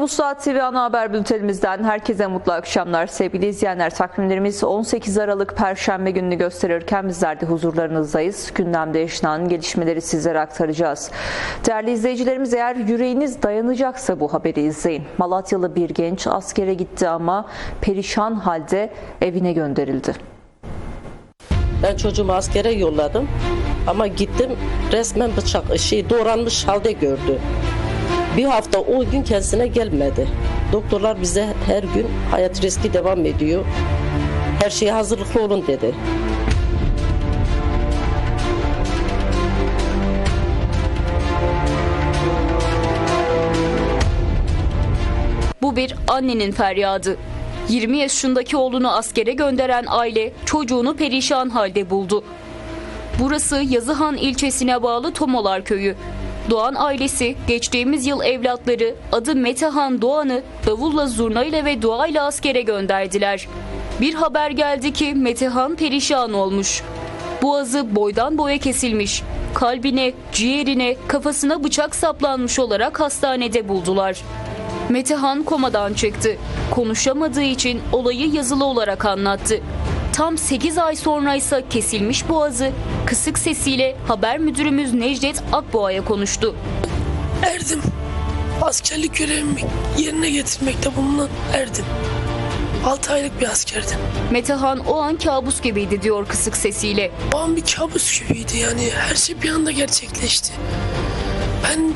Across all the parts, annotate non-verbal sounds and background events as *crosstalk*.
Sahte Vuslat TV ana haber bültenimizden herkese mutlu akşamlar sevgili izleyenler. Takvimlerimiz 18 Aralık Perşembe gününü gösterirken bizler de huzurlarınızdayız. Gündemde yaşanan gelişmeleri sizlere aktaracağız. Değerli izleyicilerimiz eğer yüreğiniz dayanacaksa bu haberi izleyin. Malatyalı bir genç askere gitti ama perişan halde evine gönderildi. Ben çocuğumu askere yolladım ama gittim resmen bıçak şey doğranmış halde gördü. Bir hafta o gün kendisine gelmedi. Doktorlar bize her gün hayat riski devam ediyor. Her şeye hazırlıklı olun dedi. Bu bir annenin feryadı. 20 yaşındaki oğlunu askere gönderen aile çocuğunu perişan halde buldu. Burası Yazıhan ilçesine bağlı Tomolar köyü. Doğan ailesi geçtiğimiz yıl evlatları adı Metehan Doğan'ı davulla zurnayla ve duayla askere gönderdiler. Bir haber geldi ki Metehan perişan olmuş. Boğazı boydan boya kesilmiş. Kalbine, ciğerine, kafasına bıçak saplanmış olarak hastanede buldular. Metehan komadan çıktı. Konuşamadığı için olayı yazılı olarak anlattı. Tam 8 ay sonra ise kesilmiş boğazı kısık sesiyle haber müdürümüz Necdet Akboğa'ya konuştu. Erdim. Askerlik görevimi yerine getirmekte bulunan erdim. 6 aylık bir askerdim. Metehan o an kabus gibiydi diyor kısık sesiyle. O an bir kabus gibiydi yani her şey bir anda gerçekleşti. Ben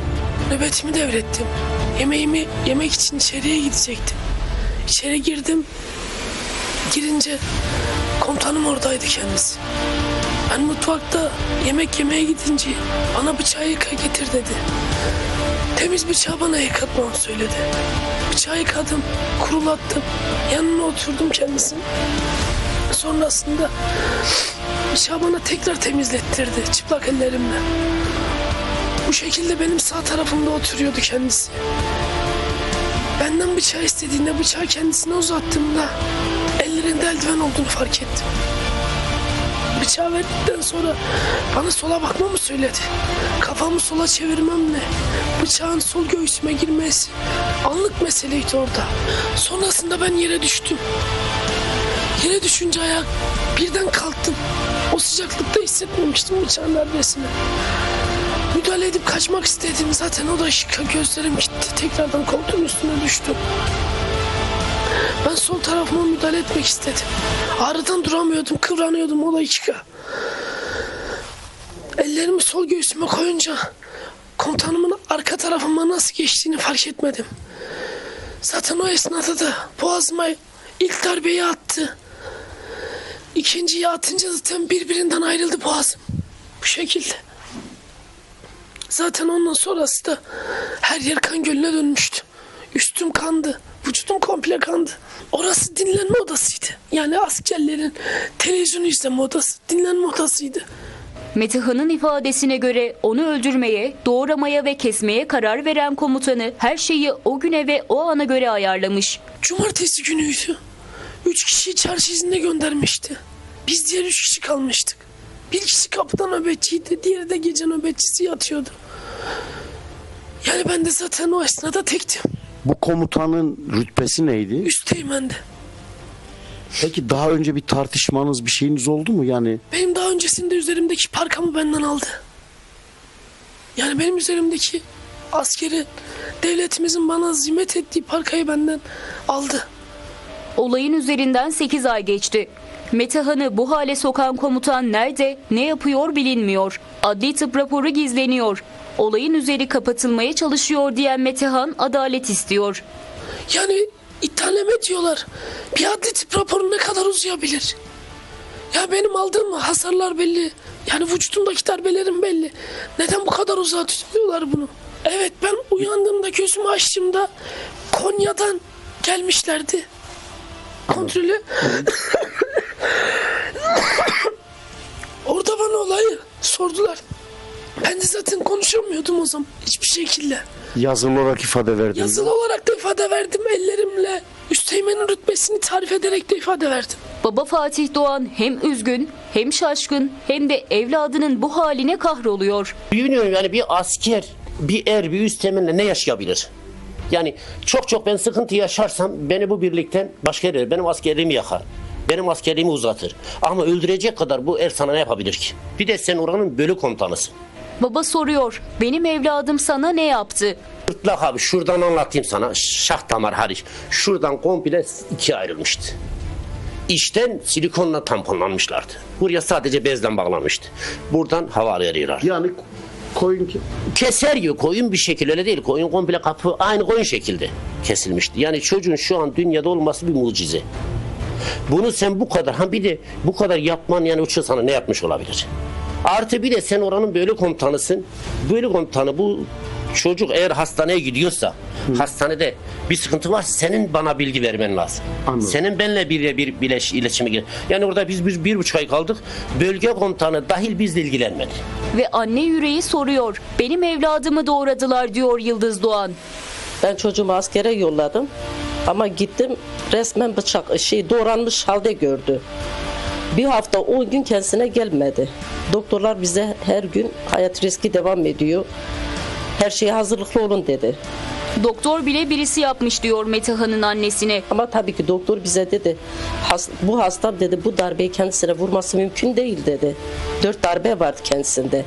nöbetimi devrettim. Yemeğimi yemek için içeriye gidecektim. İçeri girdim. Girince komutanım oradaydı kendisi. Ben mutfakta yemek yemeye gidince bana bıçağı yıka getir dedi. Temiz bıçağı bana yıkatmamı söyledi. Bıçağı yıkadım, kurulattım. Yanına oturdum kendisinin. Sonrasında bıçağı bana tekrar temizlettirdi çıplak ellerimle. Bu şekilde benim sağ tarafımda oturuyordu kendisi. Benden bıçağı istediğinde bıçağı kendisine uzattığımda ellerinde eldiven olduğunu fark ettim. Bıçağı verdikten sonra bana sola bakmamı söyledi. Kafamı sola çevirmemle bıçağın sol göğsüme girmesi anlık meseleydi orada. Sonrasında ben yere düştüm. Yere düşünce ayak birden kalktım. O sıcaklıkta hissetmemiştim bıçağın darbesini. Müdahale edip kaçmak istedim. Zaten o dakika gözlerim gitti. Tekrardan koltuğun üstüne düştüm. Ben sol tarafıma müdahale etmek istedim. Ağrıdan duramıyordum, kıvranıyordum o dakika. Ellerimi sol göğsüme koyunca komutanımın arka tarafıma nasıl geçtiğini fark etmedim. Zaten o esnada da boğazıma ilk darbeyi attı. İkinciyi atınca zaten birbirinden ayrıldı boğazım. Bu şekilde. Zaten ondan sonrası da her yer kan gölüne dönmüştü. Üstüm kandı. Vücudum komple kandı. Orası dinlenme odasıydı. Yani askerlerin televizyon izleme odası, dinlenme odasıydı. Metehan'ın ifadesine göre onu öldürmeye, doğramaya ve kesmeye karar veren komutanı her şeyi o güne ve o ana göre ayarlamış. Cumartesi günüydü. Üç kişiyi çarşı izinde göndermişti. Biz diğer üç kişi kalmıştık. Bir kişi kapıda nöbetçiydi. Diğeri de gece nöbetçisi yatıyordu. Yani ben de zaten o esnada tektim. Bu komutanın rütbesi neydi? Üst teğmendi. Peki daha önce bir tartışmanız bir şeyiniz oldu mu? Yani Benim daha öncesinde üzerimdeki parkamı benden aldı. Yani benim üzerimdeki askeri devletimizin bana zimet ettiği parkayı benden aldı. Olayın üzerinden 8 ay geçti. Metehan'ı bu hale sokan komutan nerede, ne yapıyor bilinmiyor. Adli tıp raporu gizleniyor. Olayın üzeri kapatılmaya çalışıyor diyen Metehan adalet istiyor. Yani itham ediyorlar. Bir adli tıp raporu ne kadar uzayabilir? Ya benim aldığım hasarlar belli. Yani vücudumdaki darbelerim belli. Neden bu kadar uzağa tutuyorlar bunu? Evet ben uyandığımda gözümü açtığımda Konya'dan gelmişlerdi. Kontrolü. *laughs* Orada bana olayı sordular. Ben de zaten konuşamıyordum o zaman hiçbir şekilde. yazılı olarak ifade verdiniz. Yazılı olarak da ifade verdim ellerimle. Üsteğmenin rütbesini tarif ederek de ifade verdim. Baba Fatih Doğan hem üzgün, hem şaşkın, hem de evladının bu haline kahroluyor. Bilmiyorum yani bir asker, bir er, bir üst temelle ne yaşayabilir? Yani çok çok ben sıkıntı yaşarsam beni bu birlikten başka yere benim askerliğimi yakar. Benim askerliğimi uzatır. Ama öldürecek kadar bu er sana ne yapabilir ki? Bir de sen oranın bölük komutanısın. Baba soruyor, benim evladım sana ne yaptı? Gırtlak abi şuradan anlatayım sana. Şah damar hariç. Şuradan komple ikiye ayrılmıştı. İçten silikonla tamponlanmışlardı. Buraya sadece bezden bağlanmıştı. Buradan hava veriyorlar. Yani koyun ki Keser gibi koyun bir şekil öyle değil. Koyun komple kapı aynı koyun şekilde kesilmişti. Yani çocuğun şu an dünyada olması bir mucize. Bunu sen bu kadar ha bir de bu kadar yapman yani uçuyor sana ne yapmış olabilir? Artı bir de sen oranın böyle komutanısın. Böyle komutanı bu çocuk eğer hastaneye gidiyorsa hastanede bir sıkıntı var senin bana bilgi vermen lazım. Anladım. Senin benimle bir bir bileş iletişime gir. Yani orada biz, biz bir buçuk ay kaldık. Bölge komutanı dahil bizle ilgilenmedi. Ve anne yüreği soruyor, benim evladımı doğradılar diyor Yıldız Doğan. Ben çocuğumu askere yolladım. Ama gittim resmen bıçak şey doğranmış halde gördü. Bir hafta 10 gün kendisine gelmedi. Doktorlar bize her gün hayat riski devam ediyor. Her şeye hazırlıklı olun dedi. Doktor bile birisi yapmış diyor Metehan'ın annesine. Ama tabii ki doktor bize dedi "Has- bu hasta dedi bu darbeyi kendisine vurması mümkün değil dedi. Dört darbe vardı kendisinde.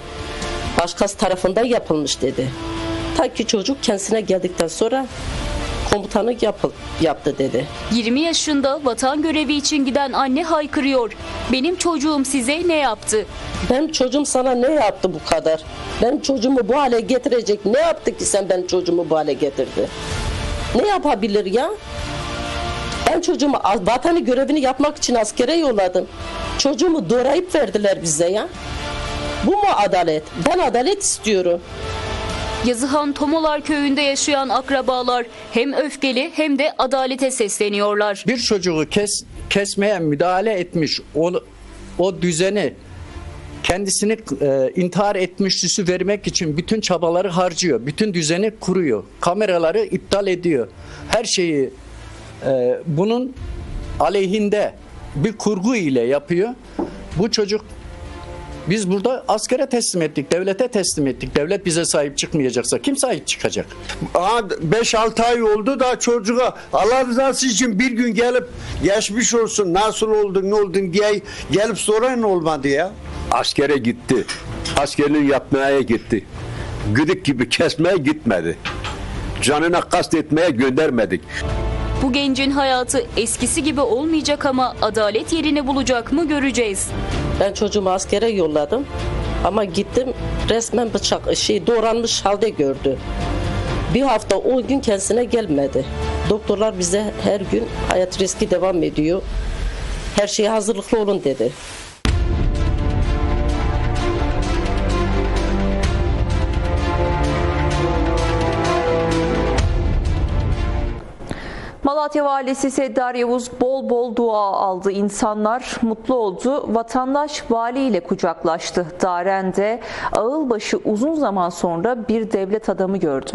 Başkası tarafından yapılmış dedi. Ta ki çocuk kendisine geldikten sonra komutanı yapıl, yaptı dedi. 20 yaşında vatan görevi için giden anne haykırıyor. Benim çocuğum size ne yaptı? Benim çocuğum sana ne yaptı bu kadar? Benim çocuğumu bu hale getirecek ne yaptı ki sen benim çocuğumu bu hale getirdi? Ne yapabilir ya? Ben çocuğumu vatanı görevini yapmak için askere yolladım. Çocuğumu doğrayıp verdiler bize ya. Bu mu adalet? Ben adalet istiyorum. Yazıhan Tomolar köyünde yaşayan akrabalar hem öfkeli hem de adalete sesleniyorlar. bir çocuğu kes, kesmeye müdahale etmiş o, o düzeni kendisini e, intihar etmiş süsü vermek için bütün çabaları harcıyor. Bütün düzeni kuruyor. Kameraları iptal ediyor. Her şeyi e, bunun aleyhinde bir kurgu ile yapıyor. Bu çocuk biz burada askere teslim ettik, devlete teslim ettik. Devlet bize sahip çıkmayacaksa kim sahip çıkacak? 5-6 ay oldu da çocuğa Allah rızası için bir gün gelip geçmiş olsun nasıl oldun ne oldun diye gelip soran olmadı ya. askere gitti. Askerliği yapmaya gitti. Güdük gibi kesmeye gitmedi. Canına kast etmeye göndermedik. Bu gencin hayatı eskisi gibi olmayacak ama adalet yerini bulacak mı göreceğiz. Ben çocuğumu askere yolladım. Ama gittim resmen bıçak şey doğranmış halde gördü. Bir hafta 10 gün kendisine gelmedi. Doktorlar bize her gün hayat riski devam ediyor. Her şeye hazırlıklı olun dedi. Malatya Valisi Seddar Yavuz bol bol dua aldı. İnsanlar mutlu oldu. Vatandaş valiyle kucaklaştı. Daren'de Ağılbaşı uzun zaman sonra bir devlet adamı gördü.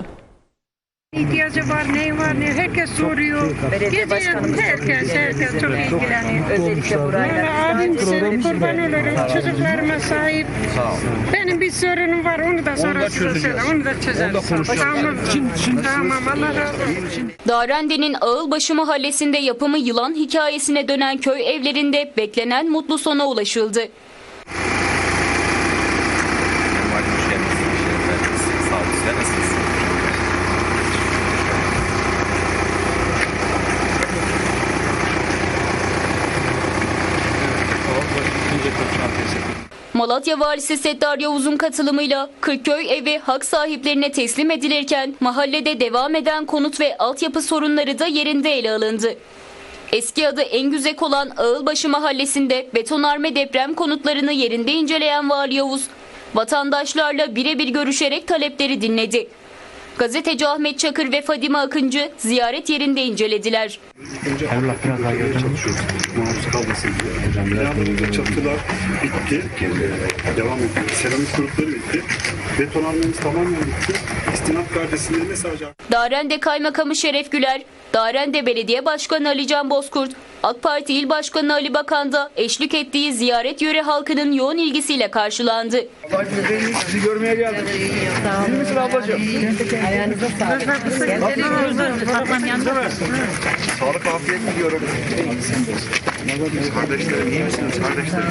İhtiyacı var, ne var, ne herkes soruyor. Geziyorum, herkes, herkes çok ilgileniyor. Özellikle burayla. abim senin kurban olurum, çocuklarıma sahip. Benim bir sorunum var, onu da sonra size söyle, onu da çözeriz. Tamam, tamam, Allah razı olsun. Darende'nin Ağılbaşı mahallesinde yapımı yılan hikayesine dönen köy evlerinde beklenen mutlu sona ulaşıldı. Malatya Valisi Settar Yavuz'un katılımıyla Kırkköy evi hak sahiplerine teslim edilirken mahallede devam eden konut ve altyapı sorunları da yerinde ele alındı. Eski adı Engüzek olan Ağılbaşı mahallesinde betonarme deprem konutlarını yerinde inceleyen Vali Yavuz, vatandaşlarla birebir görüşerek talepleri dinledi. Gazeteci Ahmet Çakır ve Fadime Akıncı ziyaret yerinde incelediler. Çatılar bitti. Devam ediyor. Seramik grupları bitti. Betonarmemiz tamamen bitti. İstinaf perdesinde ne sadece Darende Kaymakamı Şeref Güler, Darende Belediye Başkanı Ali Can Bozkurt, AK Parti İl Başkanı Ali Bakan da eşlik ettiği ziyaret yöre halkının yoğun ilgisiyle karşılandı. sizi görmeye geldim. İyi misin ablacığım? Sağlık afiyet diliyorum. Kardeşlerim iyi misiniz kardeşlerim?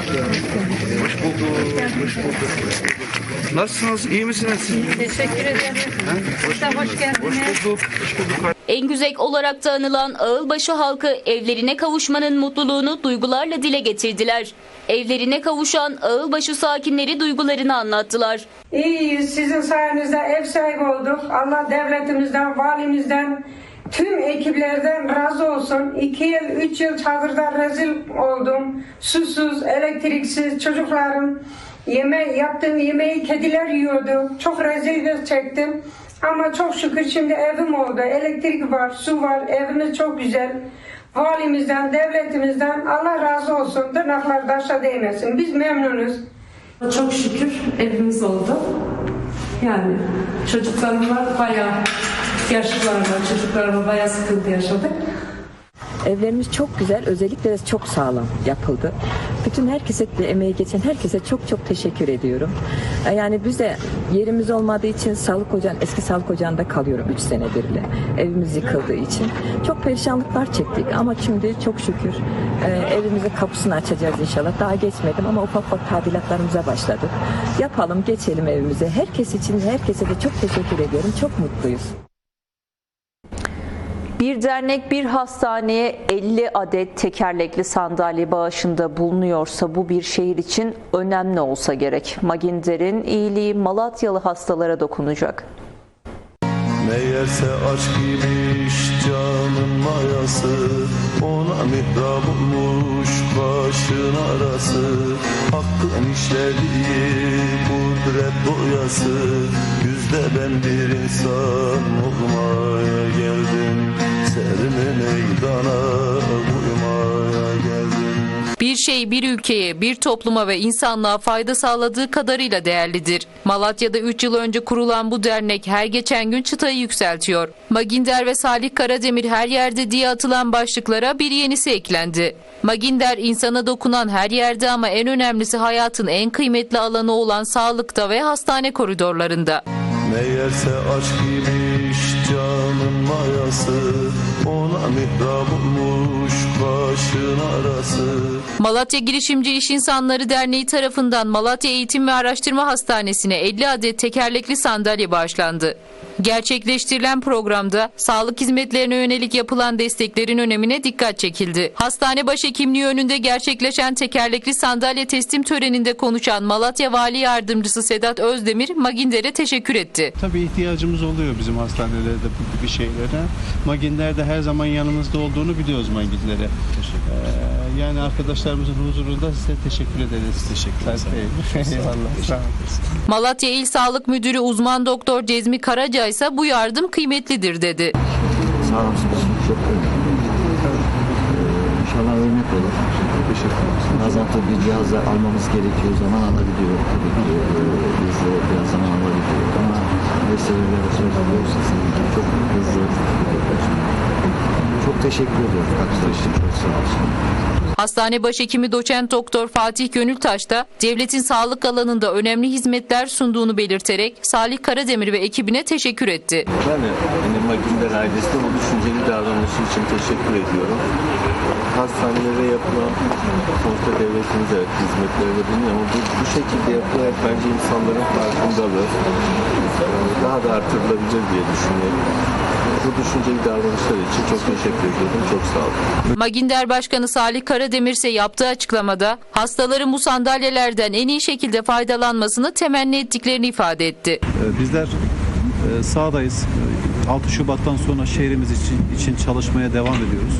Hoş bulduk. Hoş bulduk. Nasılsınız? İyi misiniz? Teşekkür ederim. De hoş geldiniz. Hoş bulduk. Hoş bulduk. Engüzek olarak da anılan Ağılbaşı halkı evlerine kavuşmanın mutluluğunu duygularla dile getirdiler. Evlerine kavuşan Ağılbaşı sakinleri duygularını anlattılar. İyiyiz. Sizin sayenizde ev sahibi olduk. Allah devletimizden, valimizden, tüm ekiplerden razı olsun. İki yıl, üç yıl çadırda rezil oldum. Susuz, elektriksiz çocuklarım. Yeme, yaptığım yemeği kediler yiyordu. Çok rezillik çektim. Ama çok şükür şimdi evim oldu. Elektrik var, su var, evimiz çok güzel. Valimizden, devletimizden Allah razı olsun. Tırnaklar taşa değmesin. Biz memnunuz. Çok şükür evimiz oldu. Yani çocuklarımla bayağı yaşlılarla çocuklarımla bayağı sıkıntı yaşadık. Evlerimiz çok güzel, özellikle de çok sağlam yapıldı. Bütün herkese emeği geçen herkese çok çok teşekkür ediyorum. E, Yani biz de yerimiz olmadığı için sağlık ocağın, eski sağlık ocağında kalıyorum 3 senedir bile. Evimiz yıkıldığı için. Çok perişanlıklar çektik ama şimdi çok şükür e, kapısını açacağız inşallah. Daha geçmedim ama ufak ufak tadilatlarımıza başladık. Yapalım, geçelim evimize. Herkes için, herkese de çok teşekkür ediyorum. Çok mutluyuz. Bir dernek bir hastaneye 50 adet tekerlekli sandalye bağışında bulunuyorsa bu bir şehir için önemli olsa gerek. Maginder'in iyiliği Malatyalı hastalara dokunacak. Meğerse aşk imiş canın mayası Ona mihrab olmuş başın arası Hakkın işlediği kudret boyası Yüzde ben bir insan olmaya geldim Serimi meydana koymaya geldim Bir şey bir ülkeye, bir topluma ve insanlığa fayda sağladığı kadarıyla değerlidir. Malatya'da 3 yıl önce kurulan bu dernek her geçen gün çıtayı yükseltiyor. Maginder ve Salih Karademir her yerde diye atılan başlıklara bir yenisi eklendi. Maginder insana dokunan her yerde ama en önemlisi hayatın en kıymetli alanı olan sağlıkta ve hastane koridorlarında. Meğerse aşk imiş canın mayası Ona mihrab olmuş başın arası Malatya Girişimci İş İnsanları Derneği tarafından Malatya Eğitim ve Araştırma Hastanesi'ne 50 adet tekerlekli sandalye bağışlandı. Gerçekleştirilen programda sağlık hizmetlerine yönelik yapılan desteklerin önemine dikkat çekildi. Hastane başhekimliği önünde gerçekleşen tekerlekli sandalye teslim töreninde konuşan Malatya Vali Yardımcısı Sedat Özdemir, Maginder'e teşekkür etti. Tabii ihtiyacımız oluyor bizim hastanelerde bu gibi şeylere. Maginder de her zaman yanımızda olduğunu biliyoruz Maginder'e. Ee, yani arkadaşlarımızın huzurunda size teşekkür ederiz. Teşekkür *laughs* Eyvallah. Sağ olun. Malatya İl Sağlık Müdürü uzman doktor Cezmi Karaca ise bu yardım kıymetlidir dedi. Sağ olasınız. Çok İnşallah örnek olur. Bazen tabii cihazlar almamız gerekiyor zaman alabiliyor. Tabii ki e, biz de biraz zaman alabiliyor ama vesileler söylüyorsa çok hızlı. Çok teşekkür ediyorum. Çok sağ olsun. Hastane Başhekimi Doçent Doktor Fatih Gönültaş da devletin sağlık alanında önemli hizmetler sunduğunu belirterek Salih Karademir ve ekibine teşekkür etti. Ben de benim Maginder ailesine bu düşünceli davranışı için teşekkür ediyorum. Hastanelere yapılan sonuçta devletimiz evet hizmetlerinde bulunuyor ama bu, bu şekilde yapılarak bence insanların farkındalığı e, daha da artırılabilir diye düşünüyorum. Bu düşünceli davranışlar için çok teşekkür ediyorum. Çok sağ olun. Maginder Başkanı Salih Karademir ise yaptığı açıklamada hastaların bu sandalyelerden en iyi şekilde faydalanmasını temenni ettiklerini ifade etti. Ee, Bizler e, sahadayız. Ee, 6 Şubat'tan sonra şehrimiz için, için çalışmaya devam ediyoruz.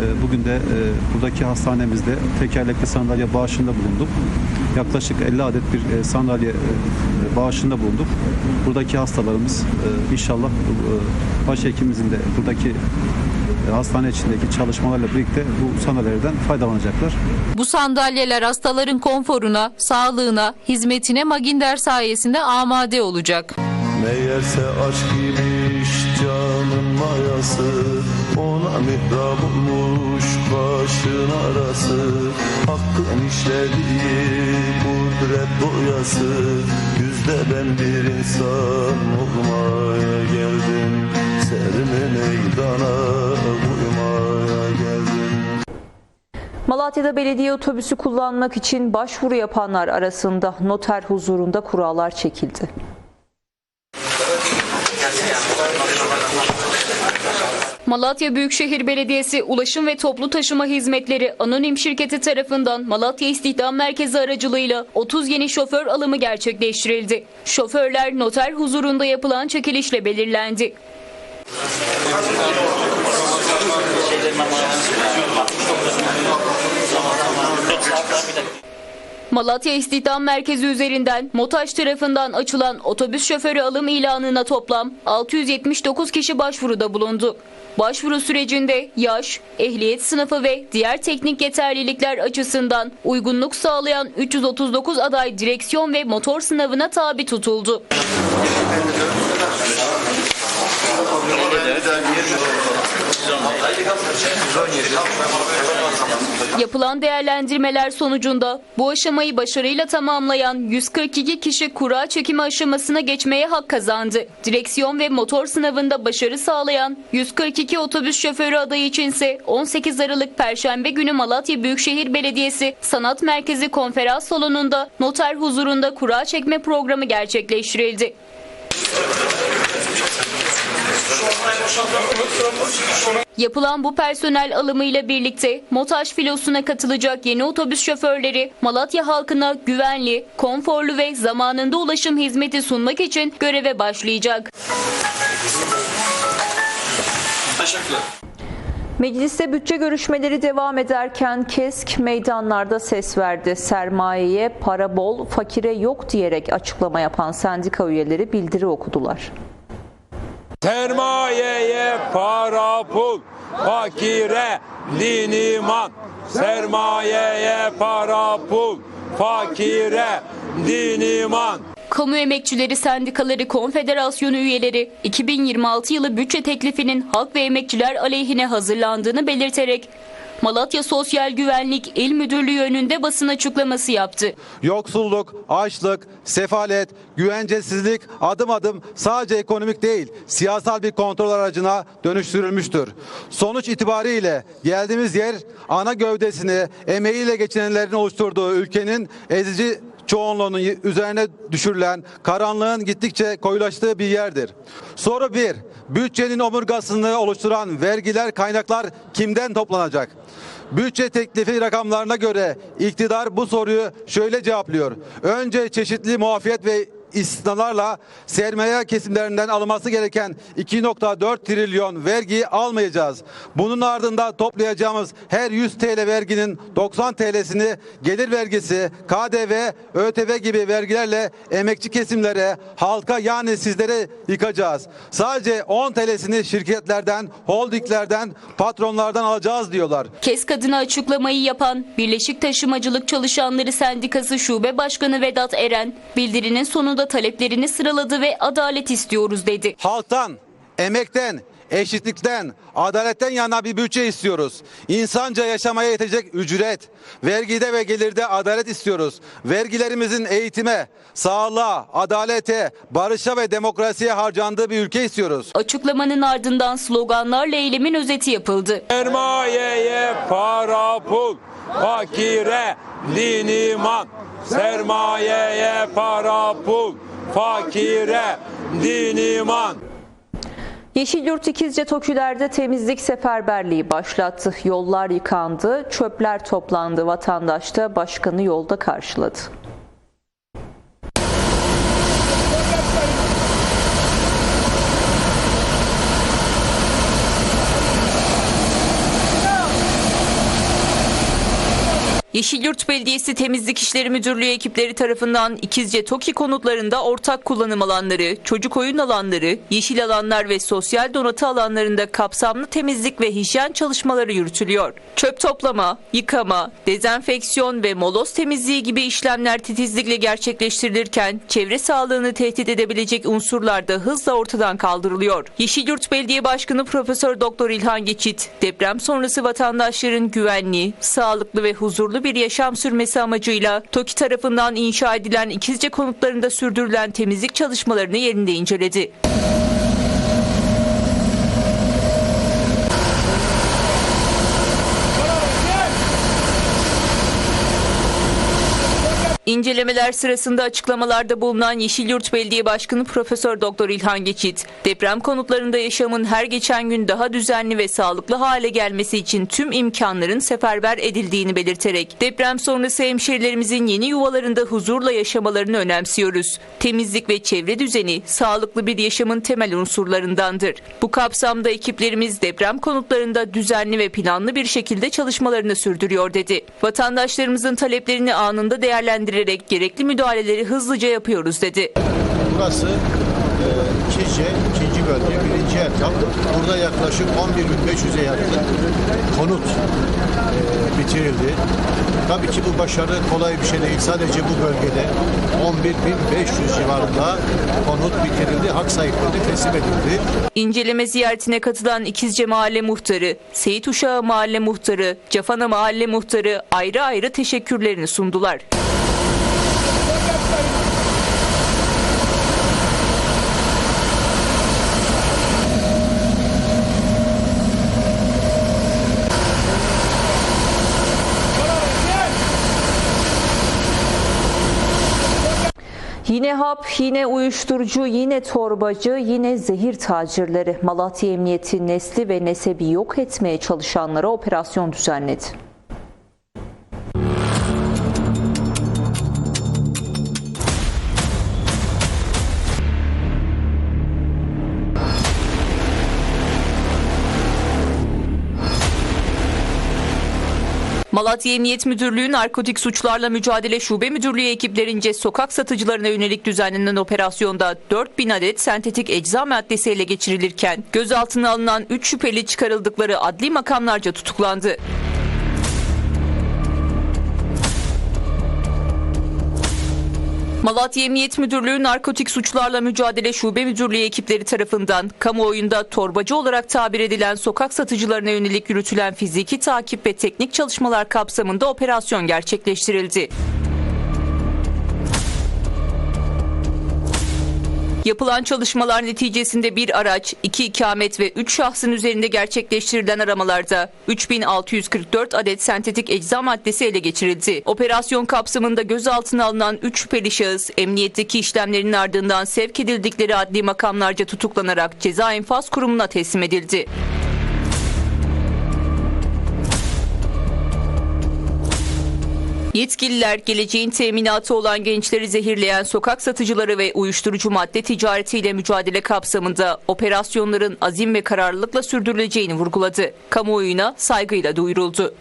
Ee, Bugün de e, buradaki hastanemizde tekerlekli sandalye bağışında bulunduk. Yaklaşık 50 adet bir e, sandalye e, bağışında bulunduk. Buradaki hastalarımız inşallah başhekimimizin de buradaki hastane içindeki çalışmalarla birlikte bu sandalyelerden faydalanacaklar. Bu sandalyeler hastaların konforuna, sağlığına, hizmetine Maginder sayesinde amade olacak. Meğerse aşk canın mayası Ona mihrab olmuş başın arası. Hakkın işlediği kudret boyası. Yüzde ben bir insan olmaya geldim. Serimi meydana koymaya geldim. Malatya'da belediye otobüsü kullanmak için başvuru yapanlar arasında noter huzurunda kurallar çekildi. Malatya Büyükşehir Belediyesi Ulaşım ve Toplu Taşıma Hizmetleri Anonim Şirketi tarafından Malatya İstihdam Merkezi aracılığıyla 30 yeni şoför alımı gerçekleştirildi. Şoförler noter huzurunda yapılan çekilişle belirlendi. Malatya İstihdam Merkezi üzerinden MOTAŞ tarafından açılan otobüs şoförü alım ilanına toplam 679 kişi başvuruda bulundu. Başvuru sürecinde yaş, ehliyet sınıfı ve diğer teknik yeterlilikler açısından uygunluk sağlayan 339 aday direksiyon ve motor sınavına tabi tutuldu. Yapılan değerlendirmeler sonucunda bu aşamayı başarıyla tamamlayan 142 kişi kura çekimi aşamasına geçmeye hak kazandı. Direksiyon ve motor sınavında başarı sağlayan 142 otobüs şoförü adayı içinse 18 Aralık Perşembe günü Malatya Büyükşehir Belediyesi Sanat Merkezi Konferans Salonu'nda noter huzurunda kura çekme programı gerçekleştirildi. Yapılan bu personel alımıyla birlikte MOTAŞ filosuna katılacak yeni otobüs şoförleri Malatya halkına güvenli, konforlu ve zamanında ulaşım hizmeti sunmak için göreve başlayacak. Mecliste bütçe görüşmeleri devam ederken KESK meydanlarda ses verdi. Sermayeye para bol, fakire yok diyerek açıklama yapan sendika üyeleri bildiri okudular. Sermayeye para pul, fakire din iman. Sermayeye para pul, fakire din iman. Kamu Emekçileri Sendikaları Konfederasyonu üyeleri 2026 yılı bütçe teklifinin halk ve emekçiler aleyhine hazırlandığını belirterek Malatya Sosyal Güvenlik İl Müdürlüğü önünde basın açıklaması yaptı. Yoksulluk, açlık, sefalet, güvencesizlik adım adım sadece ekonomik değil, siyasal bir kontrol aracına dönüştürülmüştür. Sonuç itibariyle geldiğimiz yer ana gövdesini emeğiyle geçinenlerin oluşturduğu ülkenin ezici çoğunluğunun üzerine düşürülen karanlığın gittikçe koyulaştığı bir yerdir. Soru bir, bütçenin omurgasını oluşturan vergiler kaynaklar kimden toplanacak? Bütçe teklifi rakamlarına göre iktidar bu soruyu şöyle cevaplıyor. Önce çeşitli muafiyet ve istisnalarla sermaye kesimlerinden alınması gereken 2.4 trilyon vergiyi almayacağız. Bunun ardında toplayacağımız her 100 TL verginin 90 TL'sini gelir vergisi, KDV, ÖTV gibi vergilerle emekçi kesimlere, halka yani sizlere yıkacağız. Sadece 10 TL'sini şirketlerden, holdinglerden, patronlardan alacağız diyorlar. KESK adına açıklamayı yapan Birleşik Taşımacılık Çalışanları Sendikası Şube Başkanı Vedat Eren, bildirinin sonunda taleplerini sıraladı ve adalet istiyoruz dedi. Halktan, emekten, eşitlikten, adaletten yana bir bütçe istiyoruz. İnsanca yaşamaya yetecek ücret, vergide ve gelirde adalet istiyoruz. Vergilerimizin eğitime, sağlığa, adalete, barışa ve demokrasiye harcandığı bir ülke istiyoruz. Açıklamanın ardından sloganlarla eylemin özeti yapıldı. Sermayeye para pul, fakire din iman. Sermayeye para pul, fakire din iman. Yeşilyurt İkizce Toküler'de temizlik seferberliği başlattı. Yollar yıkandı, çöpler toplandı. Vatandaş da başkanı yolda karşıladı. Yeşilyurt Belediyesi Temizlik İşleri Müdürlüğü ekipleri tarafından İkizce TOKİ konutlarında ortak kullanım alanları, çocuk oyun alanları, yeşil alanlar ve sosyal donatı alanlarında kapsamlı temizlik ve hijyen çalışmaları yürütülüyor. Çöp toplama, yıkama, dezenfeksiyon ve moloz temizliği gibi işlemler titizlikle gerçekleştirilirken çevre sağlığını tehdit edebilecek unsurlar da hızla ortadan kaldırılıyor. Yeşilyurt Belediye Başkanı Profesör Doktor İlhan Geçit, deprem sonrası vatandaşların güvenli, sağlıklı ve huzurlu bir yaşam sürmesi amacıyla TOKİ tarafından inşa edilen İkizce konutlarında sürdürülen temizlik çalışmalarını yerinde inceledi. İncelemeler sırasında açıklamalarda bulunan Yeşilyurt Belediye Başkanı Profesör Doktor İlhan Geçit, deprem konutlarında yaşamın her geçen gün daha düzenli ve sağlıklı hale gelmesi için tüm imkanların seferber edildiğini belirterek, deprem sonrası hemşerilerimizin yeni yuvalarında huzurla yaşamalarını önemsiyoruz. Temizlik ve çevre düzeni sağlıklı bir yaşamın temel unsurlarındandır. Bu kapsamda ekiplerimiz deprem konutlarında düzenli ve planlı bir şekilde çalışmalarını sürdürüyor dedi. Vatandaşlarımızın taleplerini anında değerlendirerek gerekli müdahaleleri hızlıca yapıyoruz dedi. Burası e, İkizce, ikinci bölge, birinci etap. Burada yaklaşık 11.500'e yakın konut e, bitirildi. Tabii ki bu başarı kolay bir şey değil. Sadece bu bölgede 11.500 civarında konut bitirildi, hak sahiplerine teslim edildi. İnceleme ziyaretine katılan İkizce Mahalle Muhtarı, Seyit Uşağı Mahalle Muhtarı, Cafana Mahalle Muhtarı ayrı ayrı teşekkürlerini sundular. Yine hap, yine uyuşturucu, yine torbacı, yine zehir tacirleri. Malatya Emniyeti nesli ve nesebi yok etmeye çalışanlara operasyon düzenledi. Malatya Emniyet Müdürlüğü Narkotik Suçlarla Mücadele Şube Müdürlüğü ekiplerince sokak satıcılarına yönelik düzenlenen operasyonda 4000 adet sentetik ecza maddesi ele geçirilirken gözaltına alınan 3 şüpheli çıkarıldıkları adli makamlarca tutuklandı. Malatya Emniyet Müdürlüğü Narkotik Suçlarla Mücadele Şube Müdürlüğü ekipleri tarafından kamuoyunda torbacı olarak tabir edilen sokak satıcılarına yönelik yürütülen fiziki takip ve teknik çalışmalar kapsamında operasyon gerçekleştirildi. Yapılan çalışmalar neticesinde bir araç, iki ikamet ve 3 şahsın üzerinde gerçekleştirilen aramalarda 3644 adet sentetik ecza maddesi ele geçirildi. Operasyon kapsamında gözaltına alınan 3 şüpheli şahıs emniyetteki işlemlerin ardından sevk edildikleri adli makamlarca tutuklanarak ceza infaz kurumuna teslim edildi. Yetkililer geleceğin teminatı olan gençleri zehirleyen sokak satıcıları ve uyuşturucu madde ticaretiyle mücadele kapsamında operasyonların azim ve kararlılıkla sürdürüleceğini vurguladı. Kamuoyuna saygıyla duyuruldu.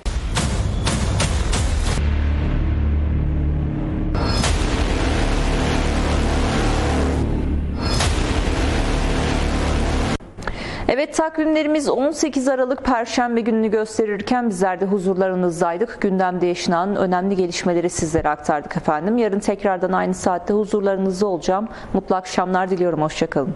Evet takvimlerimiz 18 Aralık Perşembe gününü gösterirken bizler de huzurlarınızdaydık. Gündemde yaşanan önemli gelişmeleri sizlere aktardık efendim. Yarın tekrardan aynı saatte huzurlarınızda olacağım. Mutlu akşamlar diliyorum. Hoşçakalın.